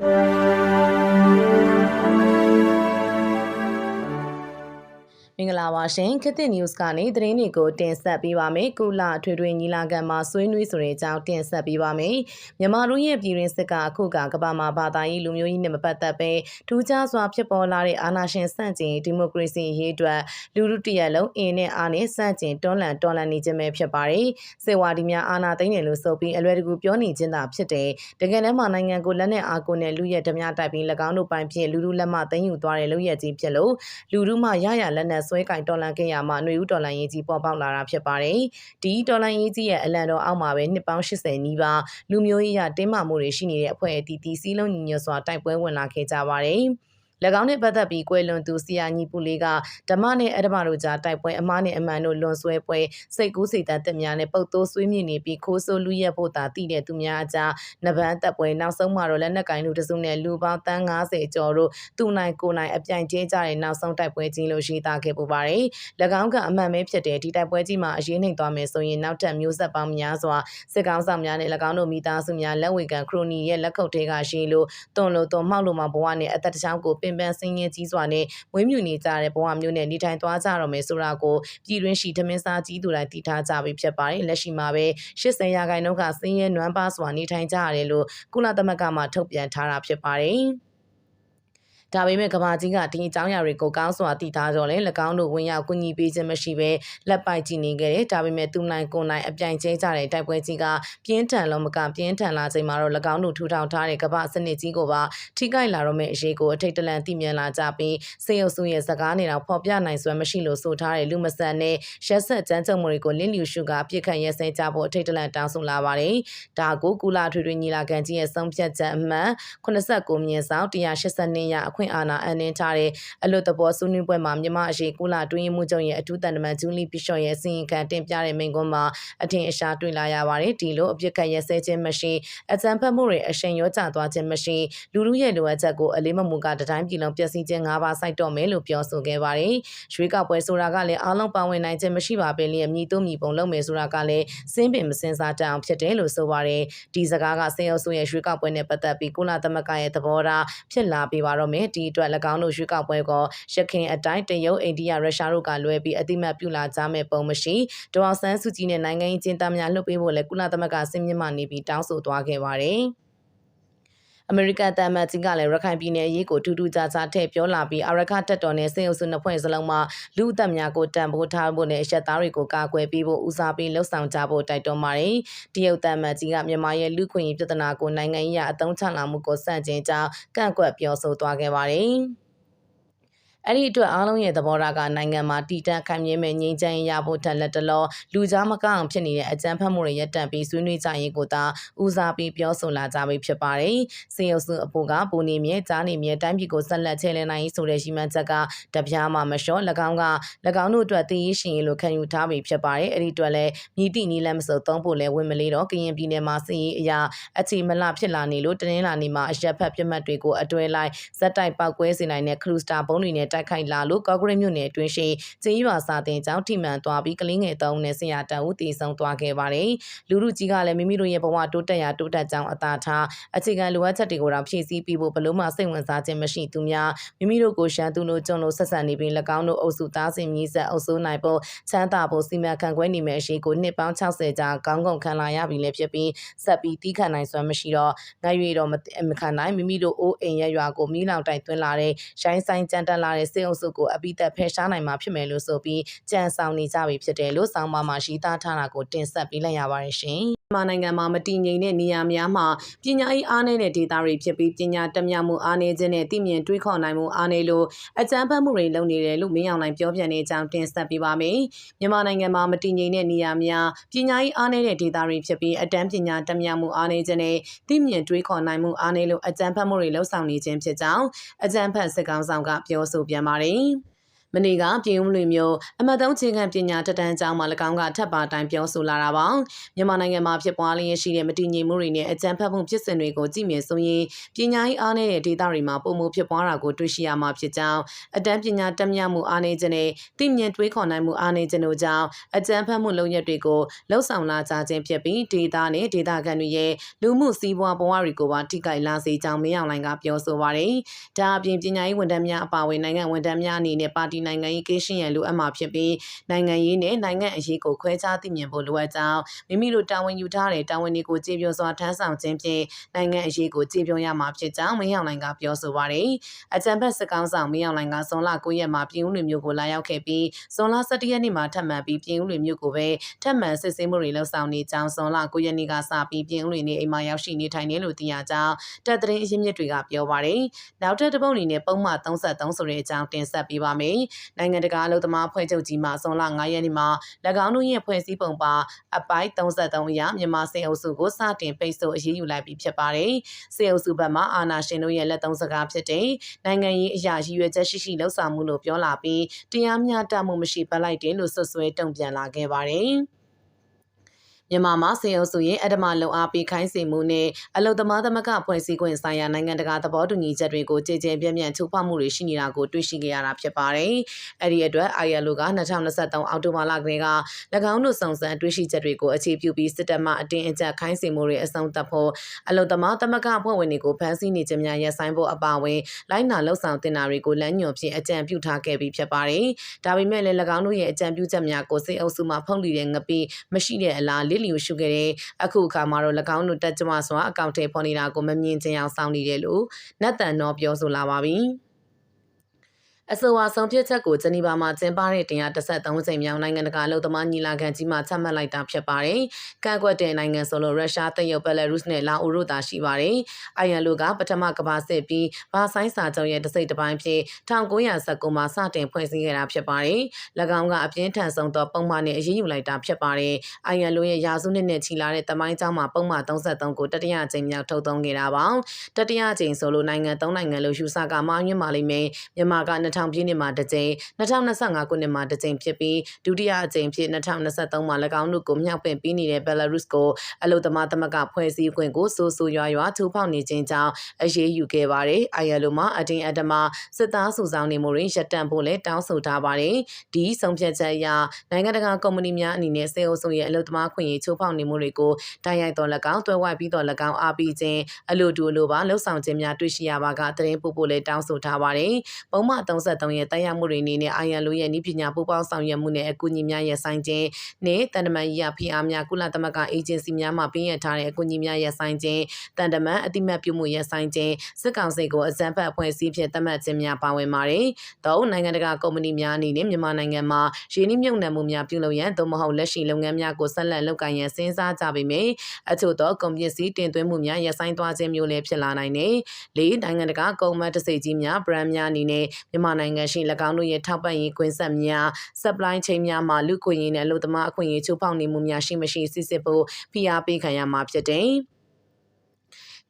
မ င်္ဂလာပါရှင်ခေတ်သစ် news ကနေသတင်းတွေကိုတင်ဆက်ပေးပါမယ်ကုလထွေထွေညီလာခံမှာဆွေးနွေးဆိုတဲ့အကြောင်းတင်ဆက်ပေးပါမယ်မြန်မာတို့ရဲ့ပြည်တွင်းစစ်ကအခုကကမ္ဘာမှာဘာသာရေးလူမျိုးရေးနဲ့မပတ်သက်ပဲထူးခြားစွာဖြစ်ပေါ်လာတဲ့အာဏာရှင်စန့်ကျင်ဒီမိုကရေစီရေးအတွက်လူလူတရက်လုံးအင်းနဲ့အားနဲ့စန့်ကျင်တွန်းလှန်တော်လှန်နေခြင်းပဲဖြစ်ပါတယ်စေဝါဒီများအာဏာသိမ်းတယ်လို့ဆိုပြီးအလွယ်တကူပြောနေခြင်းသာဖြစ်တယ်တကယ်လည်းမှနိုင်ငံကိုလက်နဲ့အားကိုနဲ့လူရဲ့ဓမြတိုက်ပြီး၎င်းတို့ပိုင်ဖြင့်လူလူလက်မသိမ်းယူသွားတဲ့လူရဲ့ကြီးဖြစ်လို့လူလူမှရရလက်နဲ့ဆွဲကင်တော်လှန်ခဲ့ရမှာຫນွေဦးတော်လှန်ရေးကြီးပေါ်ပေါက်လာတာဖြစ်ပါတယ်။ဒီတော်လှန်ရေးကြီးရဲ့အလံတော်အောက်မှာပဲနှစ်ပေါင်း80နီးပါးလူမျိုးရေးရတင်းမာမှုတွေရှိနေတဲ့အဖွဲ့အသီးသီးစည်းလုံးညီညွတ်စွာတိုက်ပွဲဝင်လာခဲ့ကြပါတယ်။၎ င်းနှင့်ပတ်သက်ပြီးကွယ်လွန်သူဆီယာညီပူလေးကဓမ္မနှင့်အဓမ္မတို့ကြားတိုက်ပွဲအမားနှင့်အမှန်တို့လွန်ဆွဲပွဲစိတ်ကူးစိတ်သက်သက်များနဲ့ပုတ်သိုးဆွေးမြင့်နေပြီးခိုးဆိုးလူရက်ဖို့သာတည်တဲ့သူများအကြားနဗန်းသက်ပွဲနောက်ဆုံးမှာတော့လက်နက်ကင်လူတစုနဲ့လူပေါင်းတန်း90ကျော်တို့သူနိုင်ကိုနိုင်အပြိုင်ကျဲကြတဲ့နောက်ဆုံးတိုက်ပွဲကြီးလို့ရှိသားခဲ့ပူပါတယ်။၎င်းကအမှန်ပဲဖြစ်တဲ့ဒီတိုက်ပွဲကြီးမှာအရေးနှိမ်သွားမယ်ဆိုရင်နောက်ထပ်မျိုးဆက်ပေါင်းများစွာစစ်ကောင်းဆောင်များနဲ့၎င်းတို့မိသားစုများလက်ဝေကန်ခရိုနီရဲ့လက်ခုပ်ထဲကရှိလို့တွန်လို့တွန်မှောက်လို့မှဘဝနဲ့အသက်တချောင်းကိုပင်ပန်းဆင်းရဲကြီးစွာနဲ့မွေးမြူနေကြတဲ့ဘဝမျိုးနဲ့နေထိုင်သွားကြတော့မယ်ဆိုတာကိုပြည်တွင်းရှိထမင်းစားကြီးသူတိုင်းသိထားကြပြီဖြစ်ပါတယ်လက်ရှိမှာပဲ80ရာခိုင်နှုန်းကဆင်းရဲနွမ်းပါစွာနေထိုင်ကြရတယ်လို့ကုလသမဂ္ဂမှထုတ်ပြန်ထားတာဖြစ်ပါတယ် ဒါပေမဲ့ကဘာကြီးကဒီအကြောင်းအရာတွေကိုကောင်းစွာသိထားကြလဲ၎င်းတို့ဝင်ရောက်ကူညီပေးခြင်းမရှိဘဲလက်ပိုက်ကြည့်နေခဲ့တယ်ဒါပေမဲ့သူနိုင်ကိုနိုင်အပြိုင်ကျဲကြတဲ့တိုက်ပွဲကြီးကပြင်းထန်လုံးမကပြင်းထန်လာချိန်မှာတော့၎င်းတို့ထူထောင်ထားတဲ့ကဘာစနစ်ကြီးကိုပါထိခိုက်လာတော့မယ့်အရေးကိုအထိတ်တလန့်သိမြင်လာကြပြီးစေအုပ်စုရဲ့စကားနေတော့ဖော်ပြနိုင်စွမ်းမရှိလို့ဆိုထားတဲ့လူမဆန်တဲ့ရက်ဆက်ကြမ်းကြုတ်မှုတွေကိုလင်းလျူရှုကအပြစ်ခံရဲစဲကြဖို့အထိတ်တလန့်တောင်းဆိုလာပါတယ်ဒါကိုကုလထွေထွေညီလာခံကြီးရဲ့ဆုံးဖြတ်ချက်အမှန်89မြင်ဆောင်182ရအခွင့်အာဏာအနှင်းထားတဲ့အလွတ်တဘောဆွေးနွေးပွဲမှာမြန်မာအရေးကုလတွင်းမှုချုပ်ရဲ့အထူးတန်တမန်ဂျူလီဘီရှော့ရဲ့စီရင်ခံတင်ပြတဲ့မိန့်ခွန်းမှာအထင်အရှားတွေ့လာရပါတယ်ဒီလိုအပြစ်ခတ်ရဲစဲခြင်းမရှိအကြံဖတ်မှုတွေအရှင်ရောကြသွားခြင်းမရှိလူလူရဲ့လိုအပ်ချက်ကိုအလေးမမူကတတိုင်းပြည်လုံးပျက်စီးခြင်း၅ပါးစိုက်တော့မယ်လို့ပြောဆိုခဲ့ပါတယ်ရွေးကောက်ပွဲဆိုတာကလည်းအားလုံးပါဝင်နိုင်ခြင်းမရှိပါပဲလျက်မြည်သူမြည်ပုံလုပ်မယ်ဆိုတာကလည်းစင်းပင်မစင်စားတအောင်ဖြစ်တယ်လို့ဆိုပါတယ်ဒီစကားကစင်အုပ်စုရဲ့ရွေးကောက်ပွဲနဲ့ပတ်သက်ပြီးကုလသမဂ္ဂရဲ့သဘောထားဖြစ်လာပြီးပါတော့မယ်ဒီအတွက်၎င်းတို့ရွေးကောက်ပွဲကရခိုင်အတိုင်းတရုတ်အိန္ဒိယရုရှားတို့ကလွဲပြီးအတိမတ်ပြုလာကြမဲ့ပုံမရှိဒေါ်အောင်ဆန်းစုကြည်နဲ့နိုင်ငံရေးကျင်းသားများလှုပ်ပေးဖို့လဲကုလသမဂ္ဂစင်မြင့်မှနေပြီးတောင်းဆိုသွားခဲ့ပါတယ် အမေရိကန်တမန်ကြီးကလည်းရခိုင်ပြည်နယ်အရေးကိုထူးထူးခြားခြားထည့်ပြောလာပြီးအရခတက်တော်နဲ့စေအုပ်စုနှစ်ဖွဲ့စလုံးမှာလူအသက်များကိုတန်ဖိုးထားဖို့နဲ့အရက်သားတွေကိုကာကွယ်ပေးဖို့ဦးစားပေးလှုံ့ဆော်ကြဖို့တိုက်တွန်းပါတယ်။တရုတ်တမန်ကြီးကမြန်မာရဲ့လူခွင့်ရေးပြဿနာကိုနိုင်ငံရေးအသုံးချလာမှုကိုစန့်ကျင်ကြောင်းကန့်ကွက်ပြောဆိုသွားခဲ့ပါတယ်။ အဲ့ဒီအတွက်အားလုံးရဲ့သဘောထားကနိုင်ငံမှာတည်တံ့ခိုင်မြဲမဲ့ငြိမ်းချမ်းရေးရဖို့ထက်လက်တလောလူကြားမကောင်းဖြစ်နေတဲ့အကြမ်းဖက်မှုတွေရပ်တန့်ပြီးဆွေးနွေးကြရေးကိုသာဦးစားပေးပြောဆိုလာကြပြီဖြစ်ပါတယ်။စေယုပ်စုအဖို့ကပူနေမြဲကြားနေမြဲတိုင်းပြည်ကိုဆက်လက်ချဲလဲနိုင်ဆိုတဲ့ရှိမှန်းချက်ကတပြားမှမလျှော့၎င်းက၎င်းတို့အတွက်တည်ရရှင်ရေးလို့ခံယူထားပြီဖြစ်ပါတယ်။အဲ့ဒီအတွက်လည်းမြည်တိနီးလည်းမစုံသုံးဖို့လည်းဝင်မလေးတော့ကရင်ပြည်နယ်မှာစီရေးအရာအခြေမလဖြစ်လာနေလို့တနင်္လာနေ့မှာအရက်ဖက်ပြတ်မှတ်တွေကိုအတွဲလိုက်ဇက်တိုက်ပောက်ကွဲစေနိုင်တဲ့ခရူစတာဘုံတွေနဲ့တိုက်ခိုက်လာလို့ကော့ဂရိတ်မြို့နယ်အတွင်းရှိကျေးရွာစာတင်ကျောင်းထိမှန်သွားပြီးကလေးငယ်သုံးဦးနဲ့ဆရာတန်ဦးတည်ဆုံသွားခဲ့ပါတယ်။လူလူကြီးကလည်းမိမိတို့ရဲ့ဘဝတိုးတက်ရာတိုးတက်ကြောင်းအသာထားအခြေခံလိုအပ်ချက်တွေကိုတော့ဖြည့်ဆည်းပြီးဖို့ဘလို့မှစိတ်ဝင်စားခြင်းမရှိသူများမိမိတို့ကိုရှမ်းသူတို့ကျွန်းလို့ဆက်ဆံနေပြီး၎င်းတို့အုပ်စုသားစင်မြည်ဆက်အုပ်စုနိုင်ဖို့ချမ်းသာဖို့စီမံခန့်ခွဲနေမယ့်အရှိကိုနှစ်ပေါင်း60ကြာကောင်းကောင်းခံလာရပြီလည်းဖြစ်ပြီးဆက်ပြီးတီးခတ်နိုင်စွမ်းမရှိတော့ငတ်၍တော့မခံနိုင်မိမိတို့အိုးအိမ်ရရွာကိုမိလောင်တိုက်သွင်းလာတဲ့ရိုင်းဆိုင်ကြမ်းတက်လာတဲ့စေအုပ်စုကိုအပိသက်ဖယ်ရှားနိုင်မှာဖြစ်မယ်လို့ဆိုပြီးကြံဆောင်နေကြပြီဖြစ်တယ်လို့ဆောင်းပါးမှာရှိသားထားတာကိုတင်ဆက်ပေးလိုက်ရပါတယ်ရှင်။မြန်မာနိုင်ငံမှာမတည်ငြိမ်တဲ့နေရာများမှာပညာရေးအားနည်းတဲ့ဒေသတွေဖြစ်ပြီးပညာတက်မြမှုအားနည်းခြင်းနဲ့သိမြင်တွေးခေါ်နိုင်မှုအားနည်းလို့အကြမ်းဖက်မှုတွေလုပ်နေတယ်လို့မင်းအောင်လှိုင်ပြောပြနေကြောင်းတင်ဆက်ပေးပါမယ်။မြန်မာနိုင်ငံမှာမတည်ငြိမ်တဲ့နေရာများပညာရေးအားနည်းတဲ့ဒေသတွေဖြစ်ပြီးအတန်းပညာတက်မြမှုအားနည်းခြင်းနဲ့သိမြင်တွေးခေါ်နိုင်မှုအားနည်းလို့အကြမ်းဖက်မှုတွေလှုပ်ဆောင်နေခြင်းဖြစ်ကြောင်းအကြမ်းဖက်စစ်ကောင်ဆောင်ကပြောဆိုပြန်ပါတယ်။ မနေ့ကပြည်ဦးလွင်မျိုးအမတ်သုံးချင်းခံပညာတက်တန်းကျောင်းမှာ၎င်းကထပ်ပါတိုင်းပြောဆိုလာတာပါမြန်မာနိုင်ငံမှာဖြစ်ပွားလျက်ရှိတဲ့မတည်ငြိမ်မှုတွေနဲ့အကြမ်းဖက်မှုဖြစ်စဉ်တွေကိုကြည့်မြင်ဆိုရင်ပညာရေးအားနည်းတဲ့ဒေသတွေမှာပုံမှုဖြစ်ပွားတာကိုတွေ့ရှိရမှာဖြစ်ကြောင်းအတန်းပညာတက်မြမှုအားနည်းခြင်းနဲ့သိမြင်တွေးခေါ်နိုင်မှုအားနည်းခြင်းတို့ကြောင့်အကြမ်းဖက်မှုလုပ်ရက်တွေကိုလှုပ်ဆောင်လာကြခြင်းဖြစ်ပြီးဒေသနဲ့ဒေသခံတွေရဲ့လူမှုစီးပွားဘဝတွေကိုပါထိခိုက်လာစေကြောင်းမင်းအောင်လှိုင်ကပြောဆိုပါတယ်။ဒါအပြင်ပညာရေးဝန်ထမ်းများအပါအဝင်နိုင်ငံဝန်ထမ်းများအနေနဲ့ပါတီနိုင်ငံရေးကိရှင်းရန်လိုအပ်မှာဖြစ်ပြီးနိုင်ငံရေးနဲ့နိုင်ငံအရေးကိုခွဲခြားသိမြင်ဖို့လိုအပ်ကြောင်းမိမိတို့တာဝန်ယူထားတဲ့တာဝန်တွေကိုကြည်ပြောစွာထမ်းဆောင်ခြင်းဖြင့်နိုင်ငံအရေးကိုကြည်ပြောရမှာဖြစ်ကြောင်းမင်းအောင်လှိုင်ကပြောဆိုပါတယ်။အကြံဖက်စကောင်းဆောင်မင်းအောင်လှိုင်ကဇွန်လ9ရက်မှာပြည်ဦးလွင်မြို့ကိုလာရောက်ခဲ့ပြီးဇွန်လ17ရက်နေ့မှာထပ်မံပြီးပြည်ဦးလွင်မြို့ကိုပဲထပ်မံစစ်ဆေးမှုတွေလှုပ်ဆောင်နေကြောင်းဇွန်လ9ရက်နေ့ကစပြီးပြည်ဦးလွင်နေအိမ်မှာရောက်ရှိနေထိုင်နေလို့သိရကြောင်းတပ်သတင်းအရင်းမြစ်တွေကပြောပါတယ်။နောက်ထပ်တစ်ပုတ်အနေနဲ့ပုံမှန်33ဆိုတဲ့အကြောင်းတင်ဆက်ပေးပါမယ်။နိုင်ငံတကာအလုပ်သမားဖွဲ့ချုပ်ကြီးမှဇွန်လ9ရက်နေ့မှာ၎င်းတို့ရဲ့ဖွဲ့စည်းပုံပါအပိုင်း33အရမြန်မာစစ်အုပ်စုကိုစတင်ပိတ်ဆို့အရေးယူလိုက်ပြီးဖြစ်ပါတယ်။စစ်အုပ်စုဘက်မှအာဏာရှင်တို့ရဲ့လက်သုံးစကားဖြစ်တဲ့နိုင်ငံရေးအရာရည်ရွယ်ချက်ရှိရှိလှုပ်ဆောင်မှုလို့ပြောလာပြီးတရားမျှတမှုမရှိပတ်လိုက်တယ်လို့ဆွဆွဲတုံ့ပြန်လာခဲ့ပါတယ်။ မြန်မာမှာစေအုပ်စုရဲ့အဓမ္မလုံအားပေးခိုင်းစေမှုနဲ့အလုံသမားသမဂဖွဲ့စည်းခွင့်ဆိုင်ရာနိုင်ငံတကာသဘောတူညီချက်တွေကိုကြည်ကြဲပြန့်ပြန့်ချိုးဖောက်မှုတွေရှိနေတာကိုတွေ့ရှိခဲ့ရတာဖြစ်ပါတယ်။အဲ့ဒီအတွက် ILO က2023အောက်တိုဘာလကတည်းက၎င်းတို့စုံစမ်းတွေ့ရှိချက်တွေကိုအခြေပြုပြီးစစ်တပ်မှအတင်းအကျပ်ခိုင်းစေမှုတွေအဆုံးသတ်ဖို့အလုံသမားသမဂအဖွဲ့ဝင်တွေကိုဖမ်းဆီးနေခြင်းများရပ်ဆိုင်းဖို့အပါအဝင်လိုင်းနာလှုပ်ဆောင်တင်တာတွေကိုလမ်းညွှန်ဖြင့်အကြံပြုထားခဲ့ပြီးဖြစ်ပါတယ်။ဒါပေမဲ့လည်း၎င်းတို့ရဲ့အကြံပြုချက်များကိုစစ်အုပ်စုမှဖုံးလီတဲ့ငပိမရှိတဲ့အလားလစ်လျူရှုခဲ့တဲ့အခုအခါမှာတော့၎င်းတို့တက်ကြွစွာအကောင့်ထဲပေါ်နေတာကိုမမြင်ချင်အောင်စောင့်နေတယ်လို့နတ်တန်တော်ပြောဆိုလာပါပြီ။ အဆိုအဆုံးဖြတ်ချက်ကိုဂျနီဗာမှာကျင်းပတဲ့တင်ရ33စိမ်မြောက်နိုင်ငံတကာလုံသမားညီလာခံကြီးမှာချမှတ်လိုက်တာဖြစ်ပါတယ်။ကန့်ကွက်တဲ့နိုင်ငံဆိုလို့ရုရှားတရုတ်ဘယ်လာရုစ်နဲ့လာအိုတို့သာရှိပါတယ်။အိုင်ယန်လိုကပထမကမ္ဘာစစ်ပြီးဘာဆိုင်စာချုပ်ရဲ့တစိတ်တစ်ပိုင်းဖြစ်1919မှာစတင်ဖွဲ့စည်းခဲ့တာဖြစ်ပါတယ်။၎င်းကအပြင်းထန်ဆုံးသောပုံမှန်နဲ့အရေးယူလိုက်တာဖြစ်ပါတယ်။အိုင်ယန်လိုရဲ့ရာစုနှစ်နဲ့ချီလာတဲ့တမိုင်းကြောင်းမှာပုံမှန်33ကိုတတိယကြိမ်မြောက်ထုတ်သုံးခဲ့တာပါ။တတိယကြိမ်ဆိုလို့နိုင်ငံ၃နိုင်ငံလို့ယူဆကမှားညွှန်ပါလိမ့်မယ်။မြန်မာက2000ပြည့်နှစ်မှာတစ်ကြိမ်2025ခုနှစ်မှာတစ်ကြိမ်ဖြစ်ပြီးဒုတိယအကြိမ်ဖြစ်2023မှာ၎င်းတို့ကိုမြောက်ပင်ပြီးနေတဲ့ Belarus ကိုအလုသမားသမဂဖွဲ့စည်းခွင့်ကိုစိုးစိုးရွားရွားထိုးဖောက်နေခြင်းကြောင့်အရေးယူခဲ့ပါတယ်။အိုင်ယလိုမှာအတင်းအဓမ္မစစ်သားစုဆောင်နေမှုတွေရပ်တန့်ဖို့လည်းတောင်းဆိုထားပါတယ်။ဒီဆုံးဖြတ်ချက်အရနိုင်ငံတကာကုမ္ပဏီများအနေနဲ့စေအုပ်စုရဲ့အလုသမားခွင့်ရေးချိုးဖောက်နေမှုတွေကိုတိုက်ရိုက်တော်၎င်းတွဲဝိုက်ပြီးတော်၎င်းအားပေးခြင်းအလိုတူအလိုပါလှုပ်ဆောင်ခြင်းများတွေ့ရှိရပါကသတင်းပို့ဖို့လည်းတောင်းဆိုထားပါတယ်။ပုံမှန်33ရဲ့တိုက်ရောက်မှုတွေအနေနဲ့အာယန်လိုရဲ့ဤပညာပူးပေါင်းဆောင်ရွက်မှုနဲ့အကူအညီများရဆိုင်ခြင်းနဲ့တန်တမန်ရဖိအားများကုလသမဂ္ဂအေဂျင်စီများမှပြင်ရထားတဲ့အကူအညီများရဆိုင်ခြင်းတန်တမန်အတိမတ်ပြုမှုရဆိုင်ခြင်းစစ်ကောင်စီကိုအကြမ်းဖက်အဖွဲ့အစည်းဖြင့်သတ်မှတ်ခြင်းများပါဝင်ပါတယ်။သောနိုင်ငံတကာကုမ္ပဏီများအနေနဲ့မြန်မာနိုင်ငံမှာရင်းနှီးမြှုပ်နှံမှုများပြုလုပ်ရန်သို့မဟုတ်လက်ရှိလုပ်ငန်းများကိုဆက်လက်လုပ်ကိုင်ရန်စဉ်းစားကြပေမယ့်အချို့သောကုန်ပစ္စည်းတင်သွင်းမှုများရဆိုင်သွားခြင်းမျိုးလည်းဖြစ်လာနိုင်တယ်။လေးနိုင်ငံတကာကုန်မတ်တစိကြီးများ brand များအနေနဲ့မြန်မာနိုင်ငံရှိ၎င်းတို့ရဲ့ထောက်ပံ့ရေးကွင်းဆက်များ supply chain များမှာလူခွင့်ရေးနဲ့အလုပ်သမားအခွင့်အရေးချိုးဖောက်နေမှုများရှိမရှိစစ်စစ်ဖို့ဖိအားပေးခံရမှာဖြစ်တယ်။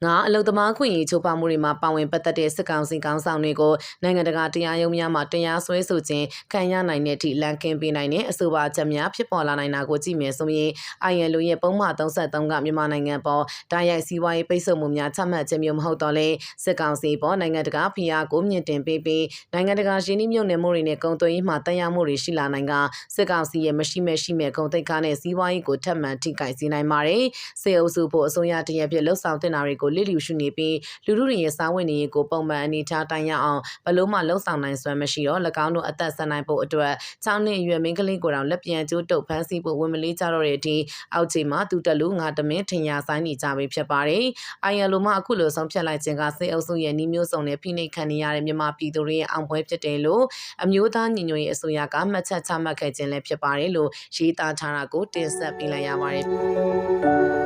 ငါအလုသမားခွင့်ရေးချိုးဖောက်မှုတွေမှာပါဝင်ပတ်သက်တဲ့စစ်ကောင်စီကောင်းဆောင်တွေကိုနိုင်ငံတကာတရားရုံးများမှာတရားစွဲဆိုခြင်းခံရနိုင်တဲ့အထိလန်ကင်ပေးနိုင်တဲ့အဆိုပါချက်များဖြစ်ပေါ်လာနိုင်တာကိုကြည့်မြင်ဆိုရင် ILO ရဲ့ပုံမှန်33ကမြန်မာနိုင်ငံပေါ်တာရိုက်စီးပွားရေးပိတ်ဆို့မှုများချမှတ်ခြင်းမျိုးမဟုတ်တော့လဲစစ်ကောင်စီပေါ်နိုင်ငံတကာဖိအားကိုမြင့်တင်ပေးပြီးနိုင်ငံတကာရင်းနှီးမြှုပ်နှံမှုတွေနဲ့ကုန်သွယ်ရေးမှာတန်ရာမှုတွေရှိလာနိုင်ကစစ်ကောင်စီရဲ့မရှိမဲ့ရှိမဲ့ကုန်သိက္ခာနဲ့စီးပွားရေးကိုထပ်မံထိခိုက်စေနိုင်ပါတယ်။စေအုပ်စုဖို့အစိုးရတရက်ပြည့်လှုပ်ဆောင်တင်တာတွေကိုလစ်လျူရှုနေပြီးလူလူတွေရဲ့စားဝတ်နေရေးကိုပုံမှန်အနေထားတိုင်းရအောင်ဘလို့မှလှုပ်ဆောင်နိုင်စွမ်းမရှိတော့၎င်းတို့အသက်ဆက်နိုင်ဖို့အတွက်ချောင်းနဲ့ရွယ်မင်းကလေးကိုတောင်လက်ပြန်ကျိုးတုပ်ဖမ်းဆီးဖို့ဝင်မလေးကြတော့တဲ့အထိအောက်ခြေမှာသူတလူငါတမင်းထင်ရဆိုင်နေကြပြီဖြစ်ပါတယ်။အိုင်ယလိုမှအခုလိုဆုံးဖြတ်လိုက်ခြင်းကစေအုပ်စုရဲ့နှီးမျိုးစုံနဲ့ဖိနှိပ်ခံနေရတဲ့မြန်မာပြည်သူတွေရဲ့အောင်ပွဲဖြစ်တယ်လို့အမျိုးသားညီညွတ်ရေးအစိုးရကမှတ်ချက်ချမှတ်ခဲ့ခြင်းလည်းဖြစ်ပါတယ်လို့ရေးသားထားတာကိုတင်ဆက်ပေးလိုက်ရပါတယ်။